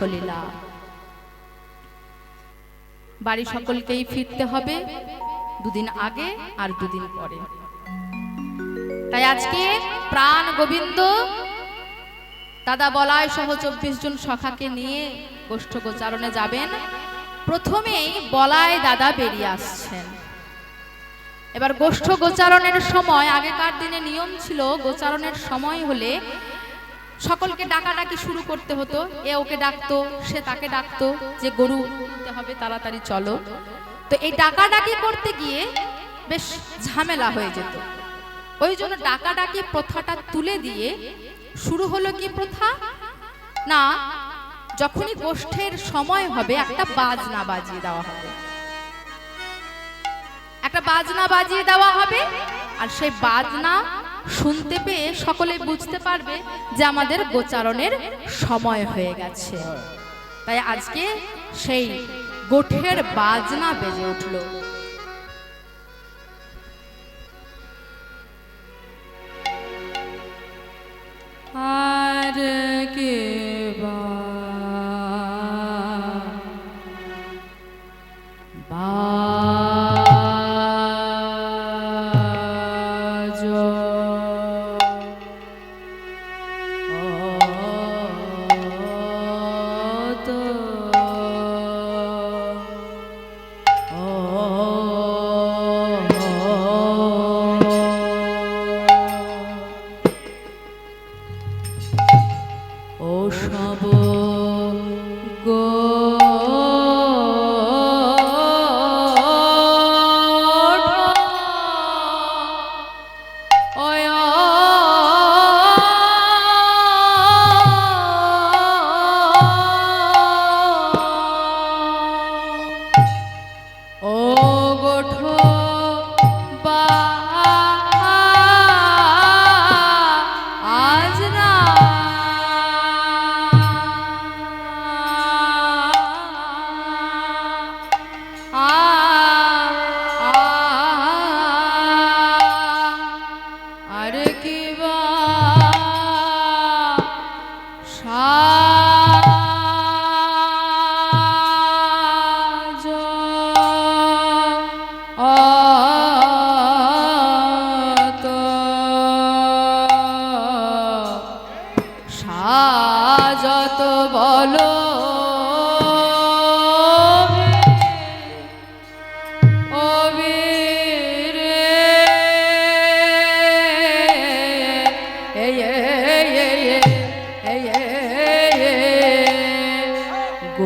কৃষ্ণলীলা বাড়ি সকলকেই ফিরতে হবে দুদিন আগে আর দুদিন পরে। তাই আজকে প্রাণ গোবিন্দ দাদা বলায় সহ চব্বিশ জন সখাকে নিয়ে গোষ্ঠ গোচারণে যাবেন। প্রথমেই বলায় দাদা বেরিয়ে আসছেন। এবার গোষ্ঠ গোচারণের সময়, আগেকার দিনে নিয়ম ছিল গোচারণের সময় হলে সকলকে ডাকাডাকি শুরু করতে হতো। এ ওকে ডাকতো, সে তাকে ডাকতো যে, গরু, তুলতে হবে, তাড়াতাড়ি চলো। তো এই ডাকাডাকি করতে গিয়ে বেশ ঝামেলা হয়ে যেত। ওই জন্য ডাকাডাকি প্রথাটা তুলে দিয়ে শুরু হলো কি প্রথা? না, যখনই গোষ্ঠের সময় হবে, একটা বাজনা বাজিয়ে দেওয়া হবে। একটা বাজনা বাজিয়ে দেওয়া হবে, আর সেই বাজনা শুনতে পেয়ে সকলে বুঝতে পারবে যে আমাদের গোচারণের সময় হয়ে গেছে। তাই আজকে সেই গোঠের বাজনা বেজে উঠল। আর কে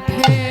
গোঠের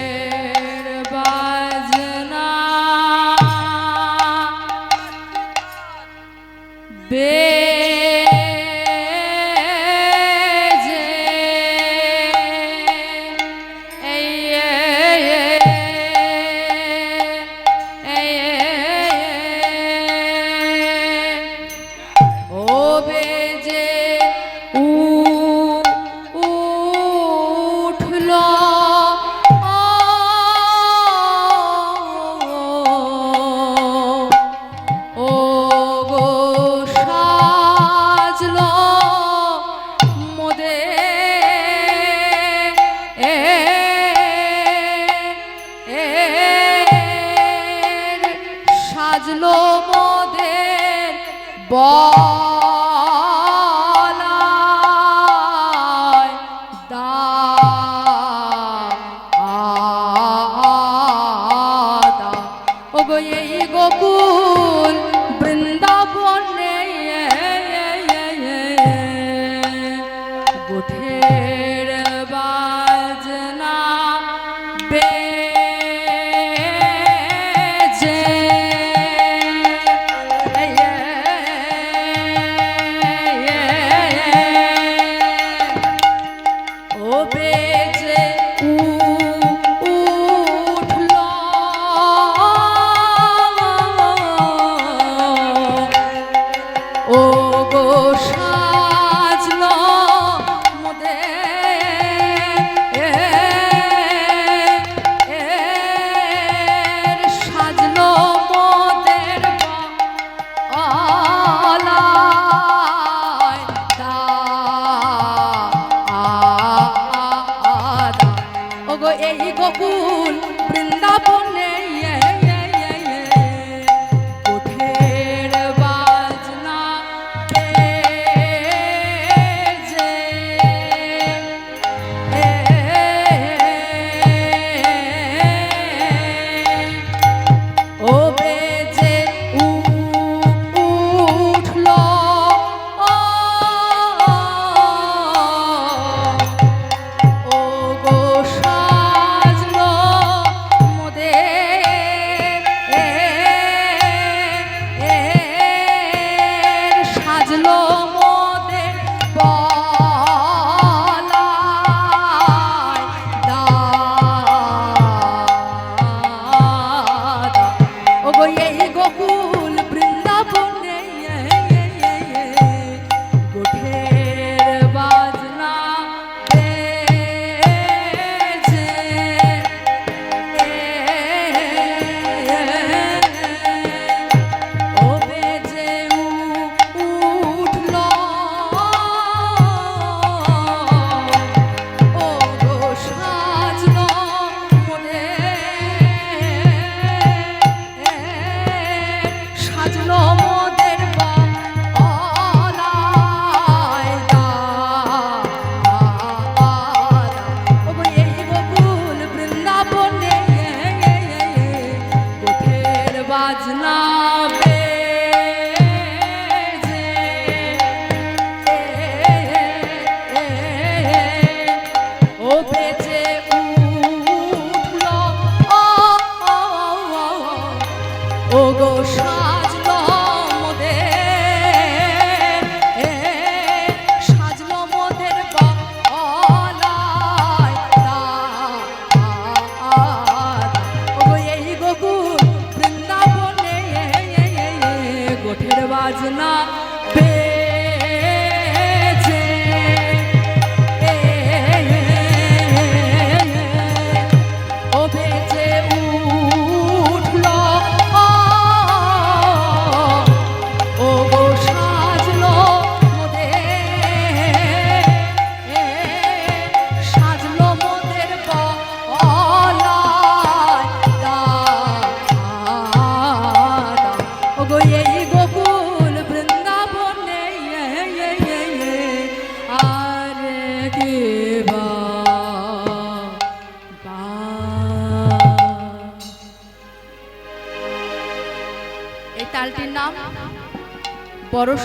বকুল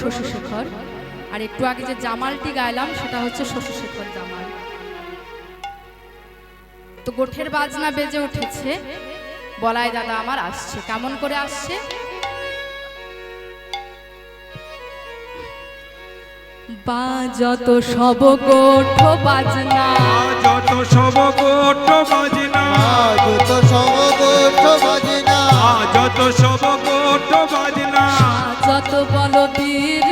শশীশেখর। আর একটু আগে যে জামালটি গাইলাম সেটা হচ্ছে শশীশেখর জামাল। তো গোঠের বাজনা বেজে উঠেছে। বলায় দাদা আমার আসছে। কেমন করে আসছে? বা যত সব গোঠ বাজনা। যত সব গোঠ বাজনা। যত সব গোঠ বাজনা। যত সব কোট বাজনা। যত বল বীর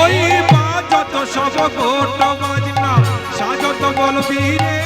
ওই পা যত সব কোট বাজনা। সাজত বল বীরে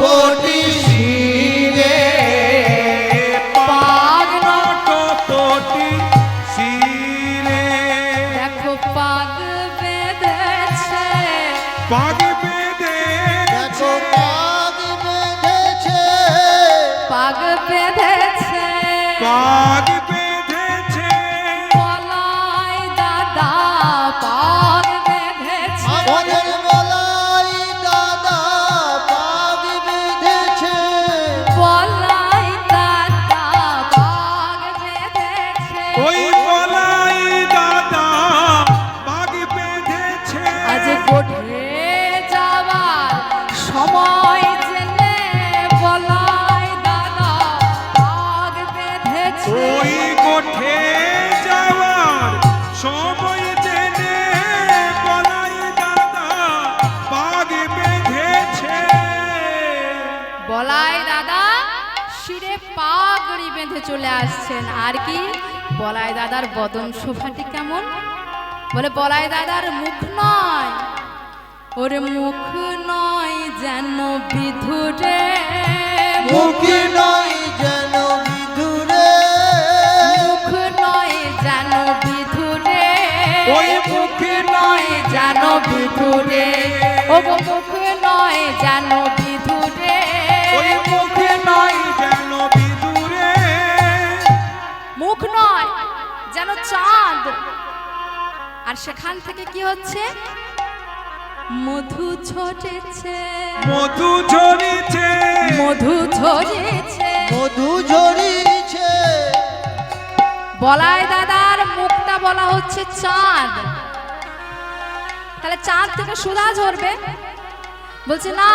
போற்றி থেকে চলে আসছেন। আর কি? বলাই দাদার বদন শোভাটি কেমন? বলে বলাই দাদার মুখ নয়। ওরে মুখ নয় যেন বিধুরে। মুখ নয় যেন বিধুরে। মুখ নয় যেন বিধুরে। ওই মুখে নয় যেন বিধুরে। ও মুখ সেখান থেকে কি হচ্ছে? মধু ঝরেছে। মধু ঝরিছে। মধু ঝরেছে। মধু ঝরিছে। বলাই দাদার মুখটা বলা হচ্ছে চাঁদ। তাহলে চাঁদ থেকে সুধা ঝরবে? বলছে না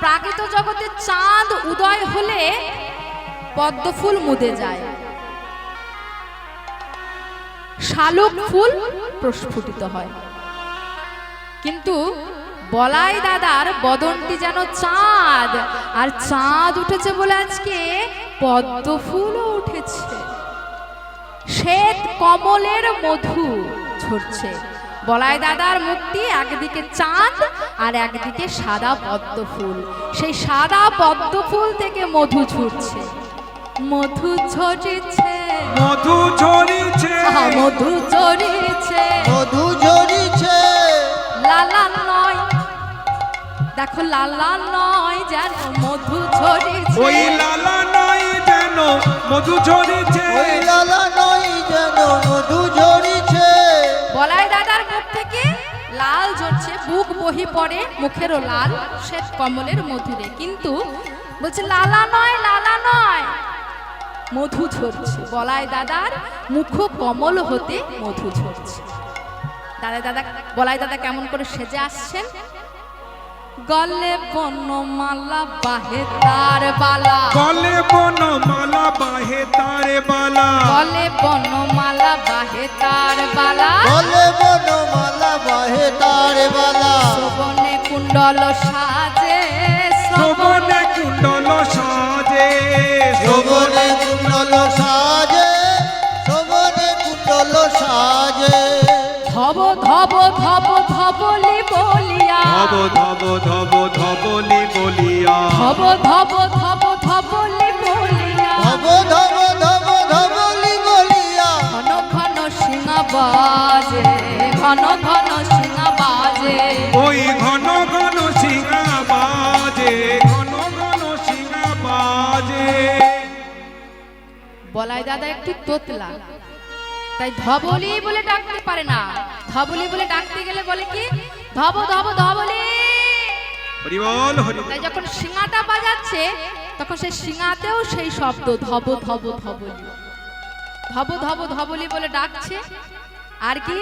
প্রাকৃত জগতে চাঁদ উদয় হলে পদ্মফুল মুদে যায়। শালুক ফুল প্রস্ফুটিত হয়। কিন্তু বলাই দাদার বদনটি যেন চাঁদ, আর চাঁদ উঠেছে বলে আজকে পদ্ম ফুলও উঠেছে। শ্বেত কমলের মধু ঝরছে। বলাই দাদার মুখটি একদিকে চাঁদ আর একদিকে সাদা পদ্ম ফুল। সেই সাদা পদ্ম ফুল থেকে মধু ঝরছে। মধু ঝরেছে মধু ঝরিছে আহা, মধু ঝরেছে মধু ঝরিছে লালা নয়। দেখো লালা নয় যেন মধু ঝরেছে ওই লালা নয় যেন মধু ঝরিছে ওই লালা নয় যেন মধু ঝরিছে বলাই দাদার মুখ থেকে লাল ঝরছে বুক বহি পড়ে মুখেরও লাল শ্বেত কমলের মধুরে। কিন্তু বলছে লালা নয় লালা নয়। মধু ঝরছে। বলাই দাদার মুখ কমল হতে মধু ঝরছে। দাদা দাদা বলাই দাদা কেমন করে সেজে আসছেন? গলে বনমালা বাহে তার বালা। গলে বন মালা বাহে তারে বালা। গলে বনমালা বাহে তার বালা। বলে বনমালা বাহে তার বালা। শ্রবণে কুণ্ডল সাজে শোভনে কুণ্ডল সাজে। শোভনে কুণ্ডল সাজে শোভনে কুণ্ডল সাজে। ধব ধব ধব ধবলি বলিয়া। ধব ধব ধব ধবলি বলিয়া। ধব ধব বলাই দাদা একটু তোতলা। তাই ধবলি বলে ডাকতে পারে না। ধবলি বলে ডাকতে গেলে বলে কি? ধব ধব ধবলি। তাই যখন সিঙাটা বাজাচ্ছে তখন সেই সিঙাতেও সেই শব্দ ধব ধব ধবলি। ধব ধব ধবলি বলে ডাকছে। আর কি?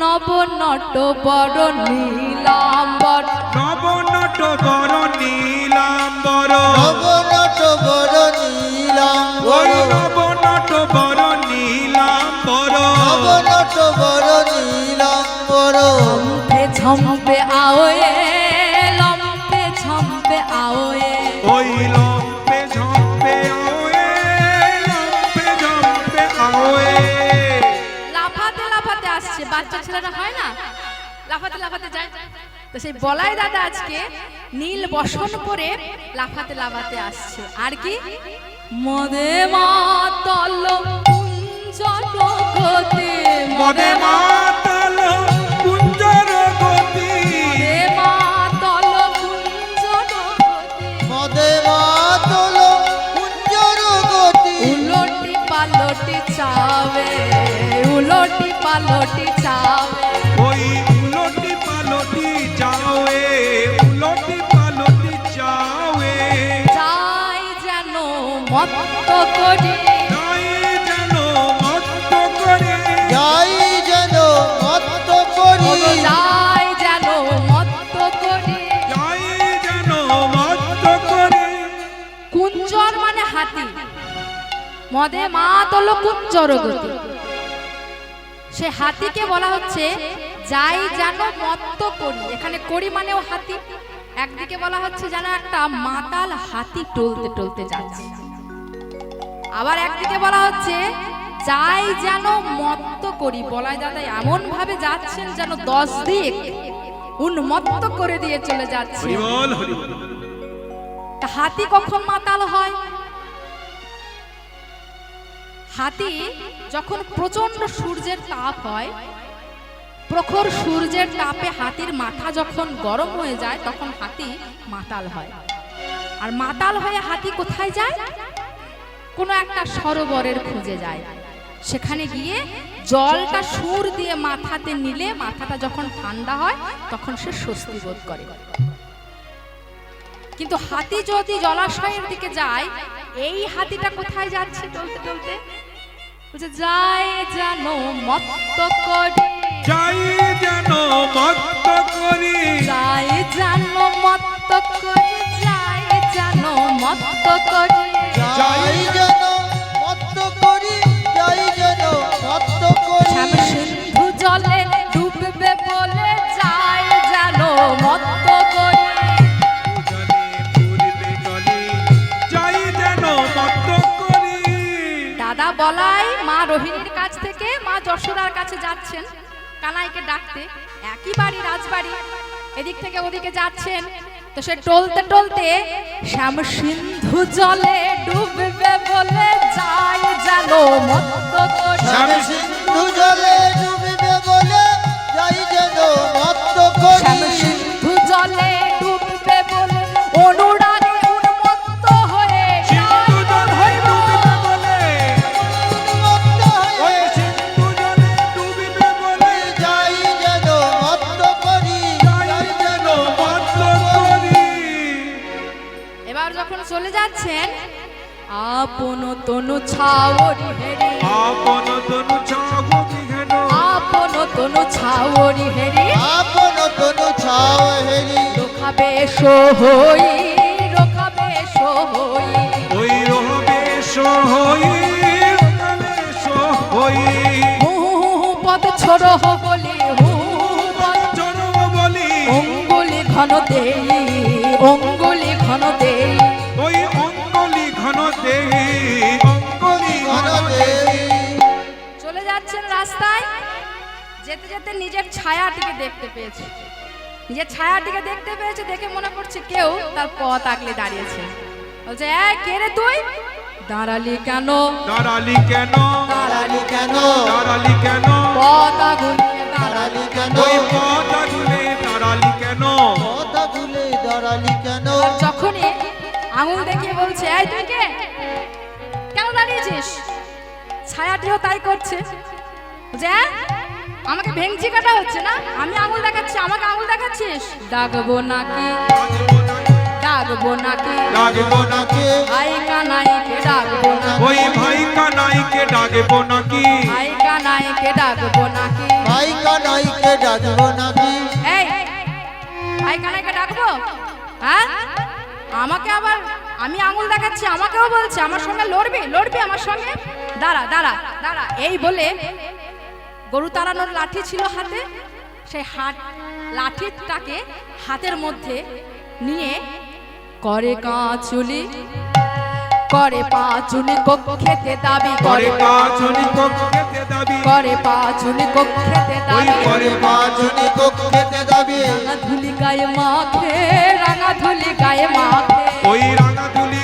নব নট বড় নীলাম্বর। নব নট বর নীলাম্বর। নবনট বড় নীলাম্বর। নবনট বড় বর নীলাম্বর। নবনট বড় নীলাম্বর। ঝম্পে আওয়ে বাচ্চা ছেলেরা হয় না? লাফাতে লাফাতে যায়। তো সেই বলাই দাদা আজকে নীল বসন পরে লাফাতে লাফাতে আসছে। আর কি? মদে কুঞ্জ জগতে মদে মাতাল মদে মা তল কুঞ্জর গতি। সে হাতিকে বলা হচ্ছে যাই যেন মত্ত করি। এখানে করি মানেও হাতি। একদিকে বলা হচ্ছে যেন একটা মাতাল হাতি টলতে টলতে যাচ্ছে। আবার একদিকে বলা হচ্ছে যাই যেন মত্ত করি। বলাই দাদা এমন ভাবে যাচ্ছেন যেন দশ দিক উন্মত্ত করে দিয়ে চলে যাচ্ছে। হাতি কখন মাতাল হয়? হাতি যখন প্রচণ্ড সূর্যের তাপ হয়, প্রখর সূর্যের তাপে হাতির মাথা যখন গরম হয়ে যায়, তখন হাতি মাতাল হয়। আর মাতাল হয়ে হাতি কোথায় যায়? কোনো একটা সরোবরের খুঁজে যায়। সেখানে গিয়ে জলটা সুর দিয়ে মাথাতে নিলে, মাথাটা যখন ঠান্ডা হয়, তখন সে স্বস্তি বোধ করে। কিন্তু হাতি যদি জলাশয়ের দিকে যায়, এই হাতিটা কোথায় যাচ্ছে চলতে চলতে যায় জানো মত্ত করি। যাই যেন মত্ত করি। যায় জানো মত্ত করি যায় জানো মত্ত করি। যাই যেন মত্ত করি যাই যেন মত্ত করি। সিন্ধু জলে ডুববে বলে যায় জানো মত্ত করি। জলে পূর্বে চলে যাই যেন মত্ত করি। দাদা বলাই মা রোহিণীর কাছ থেকে মা যশোদার কাছে যাচ্ছেন কানাইকে ডাকতে। একই বাড়ি রাজবাড়ি। এদিক থেকে ওদিকে যাচ্ছেন। তো সে টলতে টলতে শ্যাম সিন্ধু জলে ডুববে বলে যায় জানো মত্ত শ্যাম সিন্ধু জলে ডুবিবে বলে যাই যেন মত্ত শ্যাম সিন্ধু জলে চলে যাচ্ছেন? আপন তনু ছাওরি হেরি। আপন তনু ছাগুনি হেন আপন তনু ছাওরি হেরি। আপন তনু ছাও হেরি। রোখাবে সোহই রোখাবে সোহই ওই রহবে সহই রহবে সহই হু হু পদ ছোড়ো বলি হু পদ চরম বলি। অঙ্গুলি ঘন দেই অঙ্গুলি ঘন দেই। ওই অঙ্গলি ঘন দেহি অঙ্গলি ঘন দেহি চলে যাচ্ছেন রাস্তায়। যেতে যেতে নিজের ছায়াটিকে দেখতে পেয়েছে। নিজের ছায়াটিকে দেখতে পেয়েছে দেখে মনে করছে কেউ তার পথ আগলে দাঁড়িয়েছে। বলছে এ কে রে তুই? দাঁড়ালি কেন? দাঁড়ালি কেন? দাঁড়ালি কেন? দাঁড়ালি কেন? পথ আগুলিয়ে দাঁড়ালি কেন? ওই পথ আগুনে দাঁড়ালি কেন? কথা ভুলে দাঁড়ালি কেন? যখনই আঙুল দেখিয়ে বলছে এই তুই কে? কেন দাঁড়িয়েছিস? ছায়াটিও তাই করছে। যে আমাকে ভেঙচি কাটা হচ্ছে না? আমি আঙুল দেখাচ্ছি আমাকে আঙুল দেখাচ্ছিস? ডাকবো নাকি? ডাকবো নাকি? ডাকবো নাকি? ভাই কানাইকে ডাকবো নাকি? ওই ভাই কানাইকে ডাকবো নাকি? ভাই কানাইকে ডাকবো নাকি? ভাই কানাইকে ডাকবো নাকি? এই ভাই কানাইকে ডাকবো? হ্যাঁ? আমাকে আবার আমি আঙুল দেখাচ্ছি আমাকেও বলছে আমার সঙ্গে লড়বে লড়বে আমার সঙ্গে। দাঁড়া দাঁড়া দাঁড়া। এই বলে গরু তাড়ানোর লাঠি ছিল হাতে সেই হাত লাঠিটাকে হাতের মধ্যে নিয়ে করে কাঁচুলি করে পাঁচুলি কক্ষেতে দাবি করে। করে কাছনি কক্ষেতে দাবি। করে কক্ষেতে ওই দাবি। করে পাঁচনি কক্ষেতে দাবি। ধুলি গায়ে মাখে ধুলি গায়ে মাখে। ওই রাঙা তুলি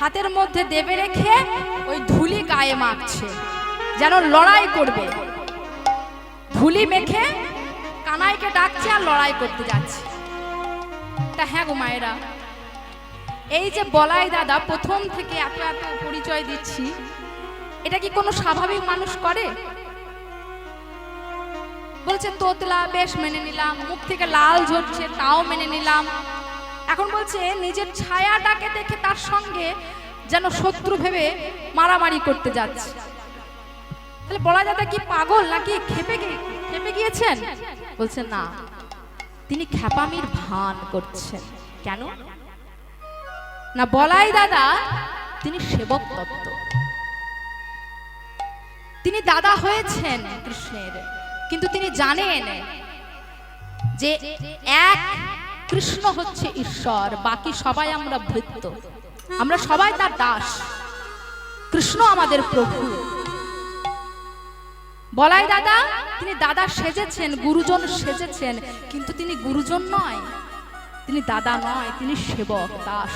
হাতের মধ্যে দেবে রেখে ওই ধুলি গায়ে মাখছে, যেন লড়াই করবে। ধুলি মেখে কানাইকে ডাকছে আর লড়াই করতে যাচ্ছে। তা হ্যাঁ গো মায়েরা, এই যে বলাই দাদা, প্রথম থেকে এত এত পরিচয় দিচ্ছি, এটা কি কোনো স্বাভাবিক মানুষ করে? বলছে, তোতলা বেশ মেনে নিলাম, মুখ থেকে লাল ঝরছে, তাও মেনে নিলাম। এখন বলছে, নিজের ছায়াটাকে দেখে তার সঙ্গে যেন শত্রু ভেবে মারামারি করতে যাচ্ছে। তাহলে বলা যাতা কি পাগল নাকি খেপে খেপে গিয়েছেন? বলছেন না। তিনি খ্যাপামির ভান করছেন। কেন? না, বলাই দাদা, তিনি সেবক তত্ত্ব। তিনি দাদা হয়েছেন কৃষ্ণের, কিন্তু তিনি জানেন যে এক কৃষ্ণ হচ্ছে ঈশ্বর, বাকি সবাই আমরা ভৃত্য। আমরা সবাই তার দাস। কৃষ্ণ আমাদের প্রভু। বলাই দাদা, তিনি দাদা সেজেছেন, গুরুজন সেজেছেন, কিন্তু তিনি গুরুজন নয়, তিনি দাদা নয়, তিনি সেবক, দাস।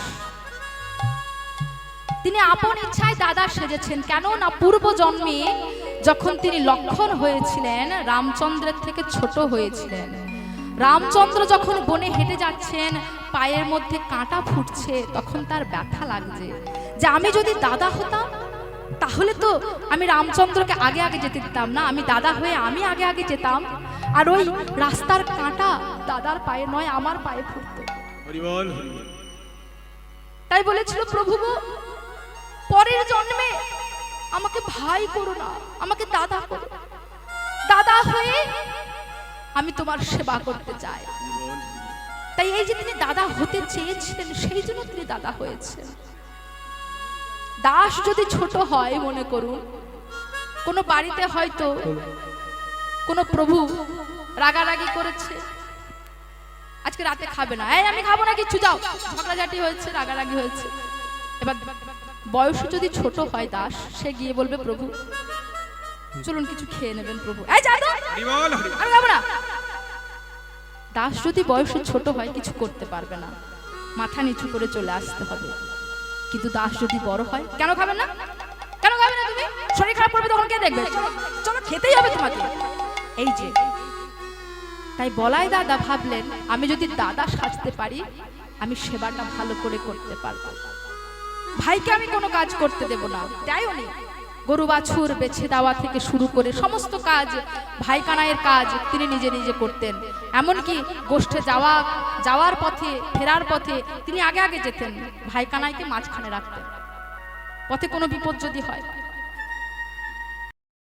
তিনি আপন ইচ্ছায় দাদা সেজেছেন কেন না পূর্ব জন্মে যখন তিনি লক্ষণ হয়েছিলেন, রামচন্দ্রের থেকে ছোট হয়েছিলেন। রামচন্দ্র যখন বনে হেঁটে যাচ্ছেন পায়ের মধ্যে কাঁটা ফুটছে তখন তার ব্যথা লাগছে। যে আমি যদি দাদা হতাম তাহলে তো আমি রামচন্দ্রকে আগে আগে যেতে দিতাম না। আমি দাদা হয়ে আমি আগে আগে যেতাম। আর ওই রাস্তার কাঁটা দাদার পায়ে নয় আমার পায়ে ফুটতো। তাই বলেছিল প্রভু পরের জন্মে আমাকে ভাই করো না আমাকে দাদা করো। দাদা হয়ে আমি তোমার সেবা করতে চাই। তাই এই যে তিনি দাদা হতে চেয়েছিলেন সেই জন্য তিনি দাদা হয়েছেন। দাস যদি ছোট হয় মনে করুন কোনো বাড়িতে হয়তো কোনো প্রভু রাগারাগি করেছে আজকে রাতে খাবে না। আমি খাব না কিছু যাও। ঝগড়াঝাটি হয়েছে রাগারাগি হয়েছে। এবার বয়স যদি ছোট হয় দাস সে গিয়ে বলবে প্রভু চলুন কিছু খেয়ে নেবেন প্রভু। এই যা তো, হরিবল হরিবল দাস যদি বয়সে ছোট হয় কিছু করতে পারবে না। মাথা নিচু করে চলে আসতে হবে। কিন্তু দাস যদি বড় হয় কেন খাবে না? কেন খাবে না তুমি? শরীর খারাপ করবে তখন কে দেখবে? চলো, খেতেই হবে তোমাকে। এই যে তাই বলাই দাদা ভাবলেন আমি যদি দাদা সাজতে পারি আমি সেবাটা ভালো করে করতে পারব। ভাইকে আমি কোনো কাজ করতে দেব না। তাই উনি গরু বাছুর বেছে দেওয়া থেকে শুরু করে সমস্ত কাজ ভাই কানাইয়ের কাজ তিনি নিজে নিজে করতেন। এমনকি গোষ্ঠে যাওয়া, যাওয়ার পথে, ফেরার পথে তিনি আগে আগে যেতেন। ভাই কানাইকে মাঝখানে রাখতেন। পথে কোনো বিপদ যদি হয়